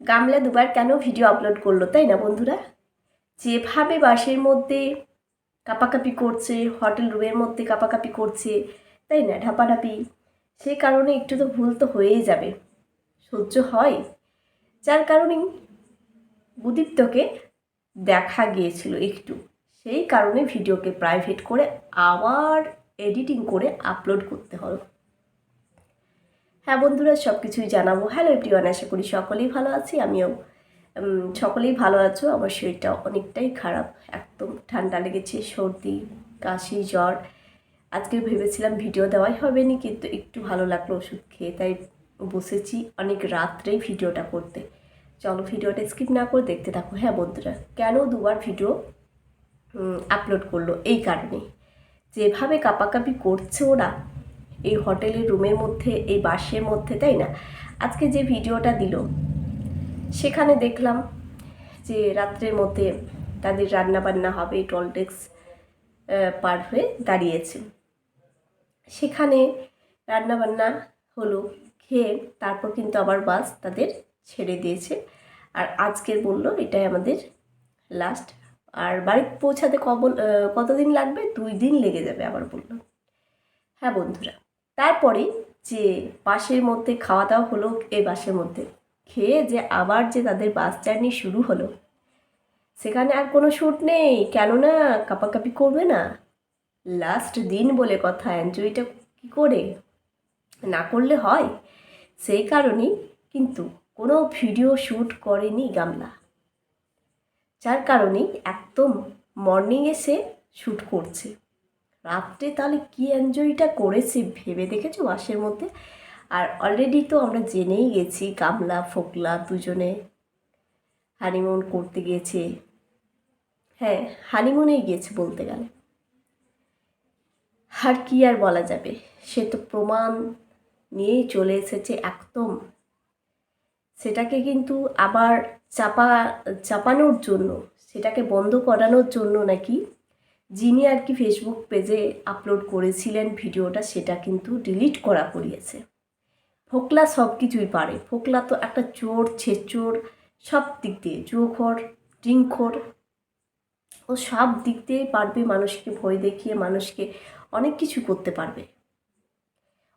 গামলা দুবার কেন ভিডিও আপলোড করল, তাই না বন্ধুরা? যেভাবে বাসের মধ্যে কাপাকাপি করছে হোটেল রুমের মধ্যে কাপাকাপি করছে, তাই না ঢাপাঢাপি সেই কারণে একটু তো ভুল তো হয়েই যাবে। সহ্য হয়। যার কারণেই বুদীপ্তকে দেখা গিয়েছিল একটু। সেই কারণে ভিডিওকে প্রাইভেট করে আবার এডিটিং করে আপলোড করতে হলো হ্যাঁ বন্ধুরা সব কিছুই জানাব। হ্যালো এভরিওয়ান আশা করি সকলেই ভালো আছি। আমিও সকলেই ভালো আছো। আমার শরীরটা অনেকটাই খারাপ। একদম ঠান্ডা লেগেছে, সর্দি, কাশি, জ্বর। আজকে ভেবেছিলাম ভিডিও দেওয়াই হবে না, কিন্তু একটু ভালো লাগল ওষুধ খেয়ে, তাই বসেছি অনেক রাত্রেই ভিডিওটা করতে। চলো ভিডিওটা স্কিপ না করে দেখতে থাকো। হ্যাঁ বন্ধুরা, কেন দুবার ভিডিও আপলোড করল? এই কারণে। যেভাবে কাপাকাপি করছে ওরা এই হোটেলের রুমের মধ্যে এই বাসের মধ্যে তাই না? আজকে যে ভিডিওটা দিল সেখানে দেখলাম যে রাত্রের মধ্যে তাদের রান্না বান্না হবে টলটেক্স পার হয়ে দাঁড়িয়েছে। সেখানে রান্না বান্না হলো খেয়ে তারপর কিন্তু আবার বাস তাদের ছেড়ে দিয়েছে। আর আজকের বলল এটাই আমাদের লাস্ট আর বাড়ি পৌঁছাতে আহ, কতদিন লাগবে? দুই দিন লেগে যাবে আবার বলল। হ্যাঁ বন্ধুরা তারপরে যে বাসের মধ্যে খাওয়া দাওয়া হলো এই বাসের মধ্যে খেয়ে যে আবার যে তাদের বাস জার্নি শুরু হলো, সেখানে আর কোনো শ্যুট নেই, কেননা কাপাকাপি করবে না। লাস্ট দিন বলে কথা এনজয়টা কী করে? না করলে হয়? সেই কারণেই কিন্তু কোনো ভিডিও শ্যুট করেনি গামলা। যার কারণেই একদম মর্নিং এসে শ্যুট করছে। রাত্রে তাহলে কী এনজয়টা করেছি ভেবে দেখেছ বাসের মধ্যে? আর অলরেডি তো আমরা জেনেই গেছি, গামলা, ফোকলা দুজনে হানিমুন করতে গিয়েছে হ্যাঁ হানিমুনেই গিয়েছে বলতে গেলে। আর কি আর বলা যাবে? সে তো প্রমাণ নিয়েই চলে এসেছে একদম। সেটাকে কিন্তু আবার চাপা, চাপানোর জন্য, সেটাকে বন্ধ করানোর জন্য নাকি যিনি আর কি ফেসবুক পেজে আপলোড করেছিলেন ভিডিওটা, সেটা কিন্তু ডিলিট করা করিয়েছে। ফোকলা সব কিছুই পারে। ফোকলা তো একটা চোর, ছেচোর, সব দিক দিয়ে জুয়োখোর ড্রিঙ্কখোর ও সব দিক দিয়েই পারবে মানুষকে ভয় দেখিয়ে, মানুষকে অনেক কিছু করতে পারবে।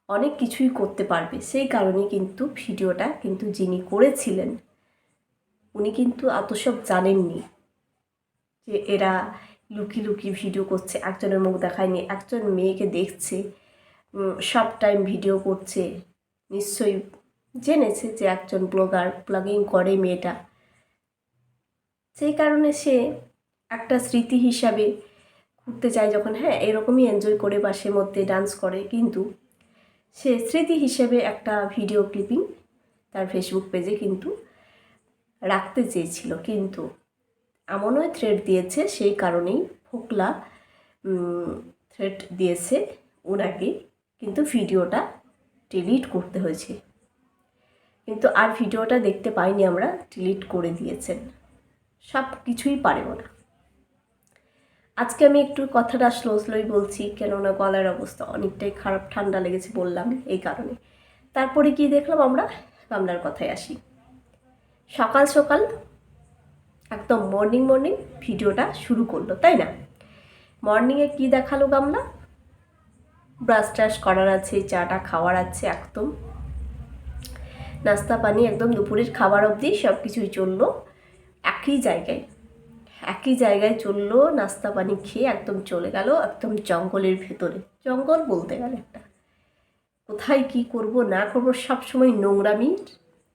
অনেক কিছুই করতে পারবে। সেই কারণে কিন্তু ভিডিওটা কিন্তু যিনি করেছিলেন, উনি কিন্তু এত সব জানেননি যে এরা লুকি লুকি ভিডিও করছে, একজনের মুখ দেখায়নি, একজন মেয়েকে দেখছে সব টাইম ভিডিও করছে। নিশ্চয়ই জেনেছে যে একজন ব্লগার ব্লগিং করে মেয়েটা। সেই কারণে সে একটা স্মৃতি হিসাবে ঘুরতে চায় যখন হ্যাঁ এরকমই এনজয় করে বাসের মধ্যে ডান্স করে। কিন্তু সে স্মৃতি হিসেবে একটা ভিডিও ক্লিপিং তার ফেসবুক পেজে কিন্তু রাখতে চেয়েছিল। কিন্তু এমনই থ্রেড দিয়েছে, সেই কারণেই ফোকলা থ্রেড দিয়েছে ওনাকে কিন্তু ভিডিওটা ডিলিট করতে হয়েছে। কিন্তু আর ভিডিওটা দেখতে পাইনি আমরা ডিলিট করে দিয়েছেন। সব কিছুই পারে ওরা আজকে আমি একটু কথাটা স্লো স্লোই বলছি, কেননা গলার অবস্থা অনেকটাই খারাপ, ঠান্ডা লেগেছে বললাম এই কারণে। তারপরে কি দেখলাম আমরা গামলার কথায় আসি। সকাল সকাল একদম মর্নিং মর্নিং ভিডিওটা শুরু করল, তাই না? মর্নিংয়ে কি দেখাল গামলা? ব্রাশ ট্রাশ করার আছে, চাটা খাওয়ার আছে একদম। নাস্তা, পানি একদম দুপুরের খাবার অবধি সব কিছুই চলল। একই জায়গায় একই জায়গায় চলল, নাস্তা, পানি খেয়ে একদম চলে গেল একদম জঙ্গলের ভেতরে। জঙ্গল বলতে গেলে একটা। কোথায় কি করব, না করব, সবসময় নোংরামি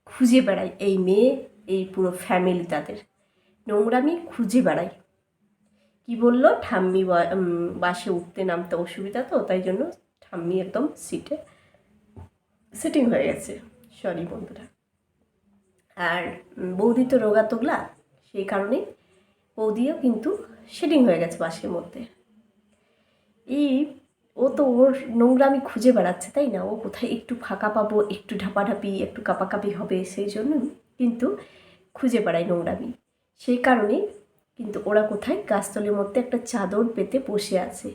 খুঁজে বেড়াই এই মেয়ে, এই পুরো ফ্যামিলি তাদের। নোংরামি খুঁজে বেড়াই। কি বলল? ঠাম্মি বাসে উঠতে নামতে অসুবিধা তো, তাই জন্য ঠাম্মি একদম সিটে সেটিং হয়ে গেছে। সরি বন্ধুরা। আর বৌদি তো রোগা তোগলা, সেই কারণেই বৌদিও কিন্তু শেডিং হয়ে গেছে বাসের মধ্যে। এই, ও তো ওর নোংরামি খুঁজে বেড়াচ্ছে, তাই না? ও কোথায় একটু ফাঁকা পাবো, একটু ঢাপাঢাপি, একটু কাপাকাপি হবে, সেই জন্য কিন্তু খুঁজে বেড়ায় নোংরামি সেই কারণে কিন্তু ওরা কোথায়? গাছতলের মধ্যে একটা চাদর পেতে বসে আছে।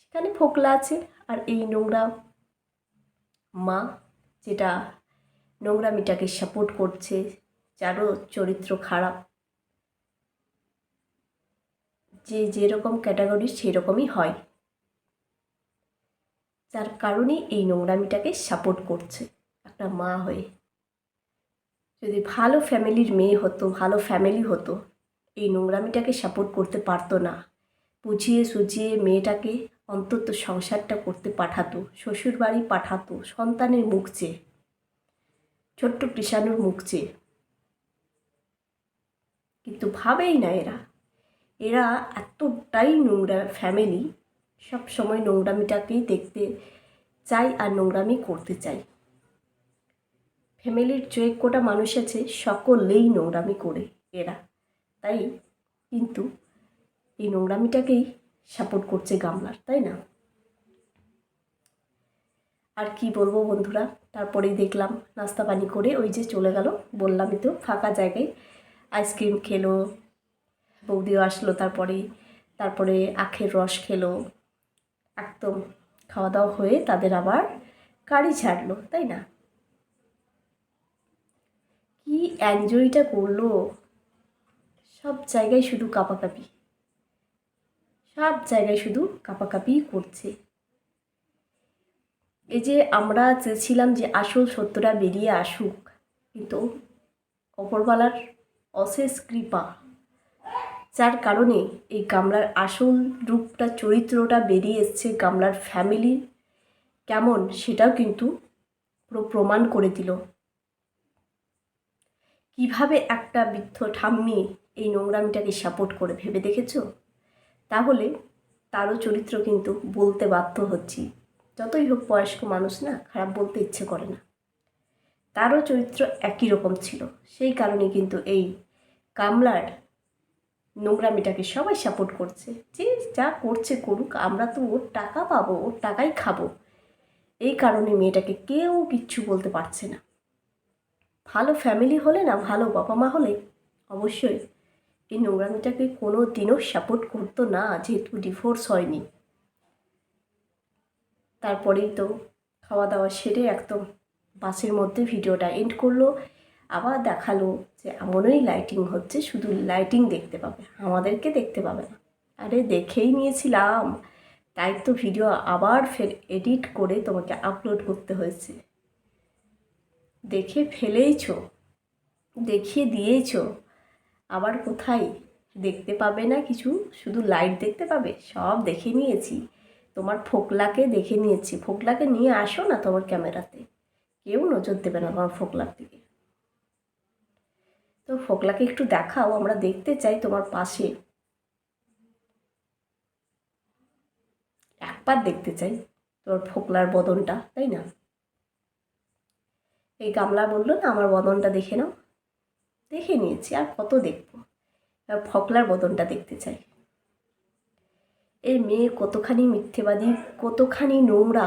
সেখানে ফোকলা আছে আর এই নোংরা মা যেটা নোংরামিটাকে সাপোর্ট করছে, যারও চরিত্র খারাপ। যে যেরকম ক্যাটাগরির সেরকমই হয়। যার কারণে এই নোংরামিটাকে সাপোর্ট করছে একটা মা হয়ে। যদি ভালো ফ্যামিলির মেয়ে হতো, ভালো ফ্যামিলি হতো, এই নোংরামিটাকে সাপোর্ট করতে পারতো না। বুঝিয়ে সুঝিয়ে মেয়েটাকে অন্তত সংসারটা করতে পাঠাতো শ্বশুর বাড়ি পাঠাতো, সন্তানের মুখ চেয়ে, ছোট্ট কৃষাণুর মুখ চেয়ে। কিন্তু ভাবেই না এরা। এরা এতটাই নোংরা ফ্যামিলি সব সময় নোংরামিটাকেই দেখতে চাই আর নোংরামি করতে চাই ফ্যামিলির যে কোটা মানুষ আছে, সকলেই নোংরামি করে এরা। তাই কিন্তু এই নোংরামিটাকেই সাপোর্ট করছে গামলার, তাই না? আর কি বলব বন্ধুরা, তারপরেই দেখলাম নাস্তা পানি করে ওই যে চলে গেল বললামই তো ফাঁকা জায়গায় আইসক্রিম খেলো, বৌদিও আসলো তারপরে তারপরে আখের রস খেলো, একদম খাওয়া দাওয়া হয়ে তাদের আবার গাড়ি ছাড়লো, তাই না? কি এনজয়টা করল? সব জায়গায় শুধু কাপাকাপি। সব জায়গায় শুধু কাপাকাপিই করছে। এই যে আমরা চেয়েছিলাম যে আসল সত্যটা বেরিয়ে আসুক, কিন্তু অপরবালার অশেষ কৃপা, যার কারণে এই গামলার আসল রূপটা, চরিত্রটা বেরিয়ে এসছে গামলার ফ্যামিলি কেমন সেটাও কিন্তু পুরো প্রমাণ করে দিল। কীভাবে একটা বৃদ্ধ ঠাম্মি এই নোংরামিটাকে সাপোর্ট করে ভেবে দেখেছ? তাহলে তারও চরিত্র কিন্তু বলতে বাধ্য হচ্ছি। যতই হোক বয়স্ক মানুষ না, খারাপ বলতে ইচ্ছে করে না। তারও চরিত্র একই রকম ছিল। সেই কারণে কিন্তু এই কামলার নোংরামিটাকে সবাই সাপোর্ট করছে। যে যা করছে করুক, আমরা তো ওর টাকা পাবো, ওর টাকাই খাব। এই কারণে মেয়েটাকে কেউ কিচ্ছু বলতে পারছে না। ভালো ফ্যামিলি হলে না, ভালো বাবা মা হলে অবশ্যই এই নোংরামিটাকে কোনো দিনও সাপোর্ট করতো না, যেহেতু ডিভোর্স হয়নি। তারপরেই তো খাওয়া দাওয়া সেরে একদম বাসের মধ্যে ভিডিওটা এন্ড করল। আবার দেখাল যে এমনই লাইটিং হচ্ছে, শুধু লাইটিং দেখতে পাবে, আমাদেরকে দেখতে পাবে না। আরে দেখেই নিয়েছিলাম, তাই তো ভিডিও আবার ফের এডিট করে তোমাকে আপলোড করতে হয়েছে। দেখে ফেলেইছো? দেখিয়ে দিয়েছ আবার কোথায়? দেখতে পাবে না কিছু? শুধু লাইট দেখতে পাবে? সব দেখে নিয়েছি। তোমার ফোকলাকে দেখে নিয়েছি। ফোকলাকে নিয়ে আসো না তোমার ক্যামেরাতে। কেউ নজর দেবে না তোমার ফোকলার দিকে। তো ফোকলাকে একটু দেখাও, আমরা দেখতে চাই তোমার পাশে। একবার দেখতে চাই তোর ফোকলার বদনটা, তাই না? এই গামলা বলল, না, আমার বদনটা দেখে নাও। দেখে নিয়েছি, আর কত দেখব? ফকলার বদনটা দেখতে চাই। এই মেয়ে কতখানি মিথ্যেবাদী, কতখানি নোংরা,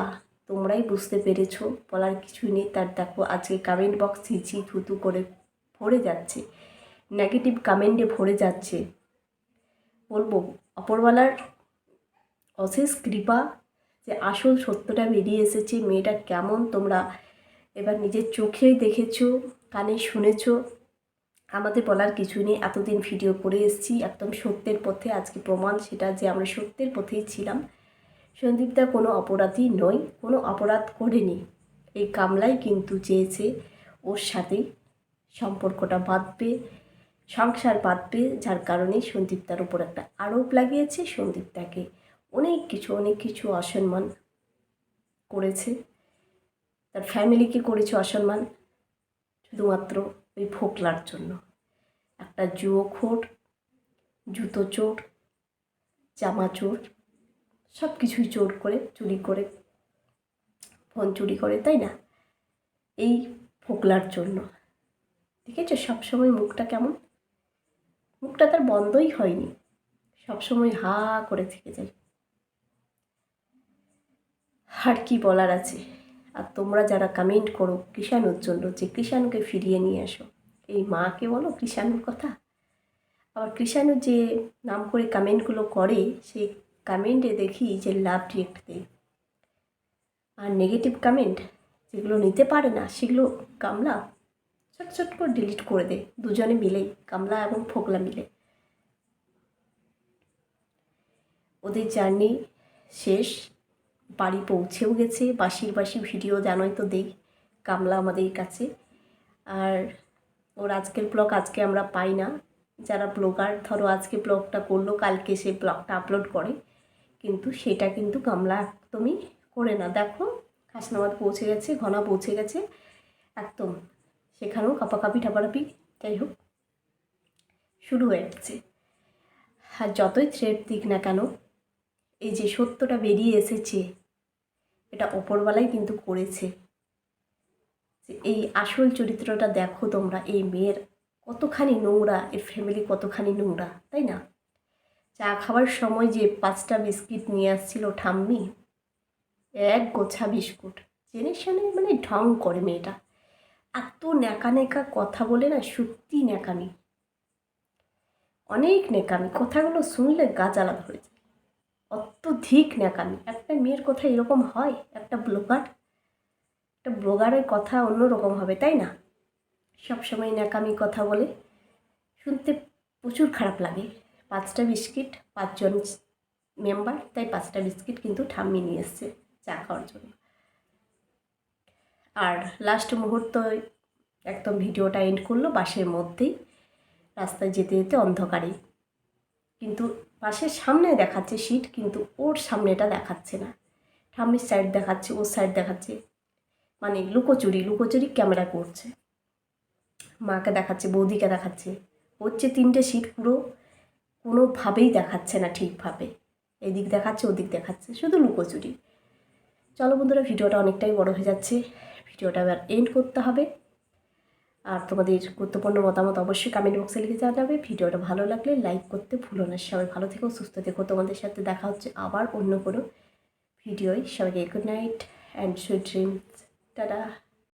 তোমরাই বুঝতে পেরেছ, বলার কিছুই নেই। তার দেখো, আজকে কমেন্ট বক্স ছিচি থুতু করে ভরে যাচ্ছে নেগেটিভ কমেন্টে ভরে যাচ্ছে। বলব, অপরওয়ালার অশেষ কৃপা যে আসল সত্যটা বেরিয়ে এসেছে, মেয়েটা কেমন, তোমরা এবার নিজের চোখেই দেখেছ, কানে শুনেছো। আমাদের বলার কিছু নেই, এতদিন ভিডিও করে এসেছি, একদম সত্যের পথে আজকে প্রমাণ সেটা যে আমরা সত্যের পথেই ছিলাম। সন্দীপদা কোনো অপরাধী নয়, কোনো অপরাধ করেনি। এই কামলাই কিন্তু চেয়েছে ওর সাথেই সম্পর্কটা বাঁধবে, সংসার বাঁধবে, যার কারণে সন্দীপদার উপর একটা আরোপ লাগিয়েছে। সন্দীপদাকে অনেক কিছু অনেক কিছু অসম্মান করেছে। তার ফ্যামিলিকে করেছে অসম্মান? শুধুমাত্র ওই ফোকলার জন্য। একটা জুয়োখোর জুতো চোর জামা চোর সব কিছুই চোর করে, চুরি করে, ফোন চুরি করে, তাই না? এই ফোকলার জন্য। দেখেছ সবসময় মুখটা কেমন? মুখটা তার বন্ধই হয়নি। সবসময় হা করে থেকে যায়। আর কি বলার আছে? আর তোমরা যারা কমেন্ট করো, কৃষাণুর জন্য যে কৃষাণুকে ফিরিয়ে নিয়ে আসো এই মাকে বলো কৃষাণুর কথা? আবার কৃষাণু যে নাম করে কমেন্টগুলো করে, সেই কমেন্টে দেখি যে লাভ রিয়েক্ট দেয়। আর নেগেটিভ কমেন্ট যেগুলো নিতে পারে না, সেগুলো কামলা ছোট ছোট করে ডিলিট করে দেয়। দুজনে মিলেই কামলা এবং ফোকলা মিলে। ওদের জার্নি শেষ। বাড়ি পৌঁছেও গেছে বাসির বাসি ভিডিও জানোই তো দেই, কামলা আমাদের কাছে। আর ওর আজকের ব্লগ আজকে আমরা পাই না। যারা ব্লগার ধরো আজকে ব্লগটা করল, কালকে সে ব্লগটা আপলোড করে। কিন্তু সেটা কিন্তু কামলা একদমই করে না। দেখো হাসনাবাদ পৌঁছে গেছে, ঘনা পৌঁছে গেছে, একদম। সেখানেও কাপাকাপি ঠাপাটাপি যাই হোক, শুরু হয়ে গেছে। আর যতই থ্রেড দিক না কেন, এই যে সত্যটা বেরিয়ে এসেছে এটা ওপরবেলাই কিন্তু করেছে। এই আসল চরিত্রটা দেখো তোমরা, এই মেয়ের কতখানি নোংরা, এর ফ্যামিলি কতখানি নোংরা, তাই না? চা খাবার সময় যে পাঁচটা বিস্কিট নিয়ে আসছিল ঠাম্মি, এক গোছা বিস্কুট, জেনে শুনে মানে ঢং করে মেয়েটা। এত ন্যাকা ন্যাকা কথা বলে না, সত্যি ন্যাকামি। অনেক ন্যাকামি, কথাগুলো শুনলে গা জ্বালা ধরে যায়। অত্যধিক ন্যাকামি। একটা মেয়ের কথা এরকম হয়? একটা ব্লগার? একটা ব্লগারের কথা অন্যরকম হবে, তাই না? সবসময় ন্যাকামি কথা বলে। শুনতে প্রচুর খারাপ লাগে। পাঁচটা বিস্কিট, পাঁচজন মেম্বার, তাই পাঁচটা বিস্কিট কিন্তু ঠাম্মি নিয়ে এসছে চা খাওয়ার জন্য। আর লাস্ট মুহূর্ত একদম ভিডিওটা এন্ড করল বাসের মধ্যেই। রাস্তায় যেতে যেতে অন্ধকারে। কিন্তু বাসের সামনে দেখাচ্ছে সিট, কিন্তু ওর সামনেটা দেখাচ্ছে না। ঠাম্মির সাইড দেখাচ্ছে ওর সাইড দেখাচ্ছে। মানে লুকোচুরি লুকোচুরি ক্যামেরা করছে। মাকে দেখাচ্ছে, বৌদিকে দেখাচ্ছে। হচ্ছে তিনটে সিট পুরো কোনোভাবেই দেখাচ্ছে না ঠিকভাবে। এদিক দেখাচ্ছে, ওদিক দেখাচ্ছে, শুধু লুকোচুরি। চলো বন্ধুরা, ভিডিওটা অনেকটাই বড় হয়ে যাচ্ছে। ভিডিওটা এবার এন্ড করতে হবে। আর তোমাদের গুরুত্বপূর্ণ মতামত অবশ্যই কমেন্ট বক্সে লিখে জানাবে। ভিডিওটা ভালো লাগলে লাইক করতে ভুলো না। সবাই ভালো থেকো, সুস্থ থেকো। তোমাদের সাথে দেখা হচ্ছে আবার অন্য কোনো ভিডিওয়। সবাইকে good night and sweet dreams tata.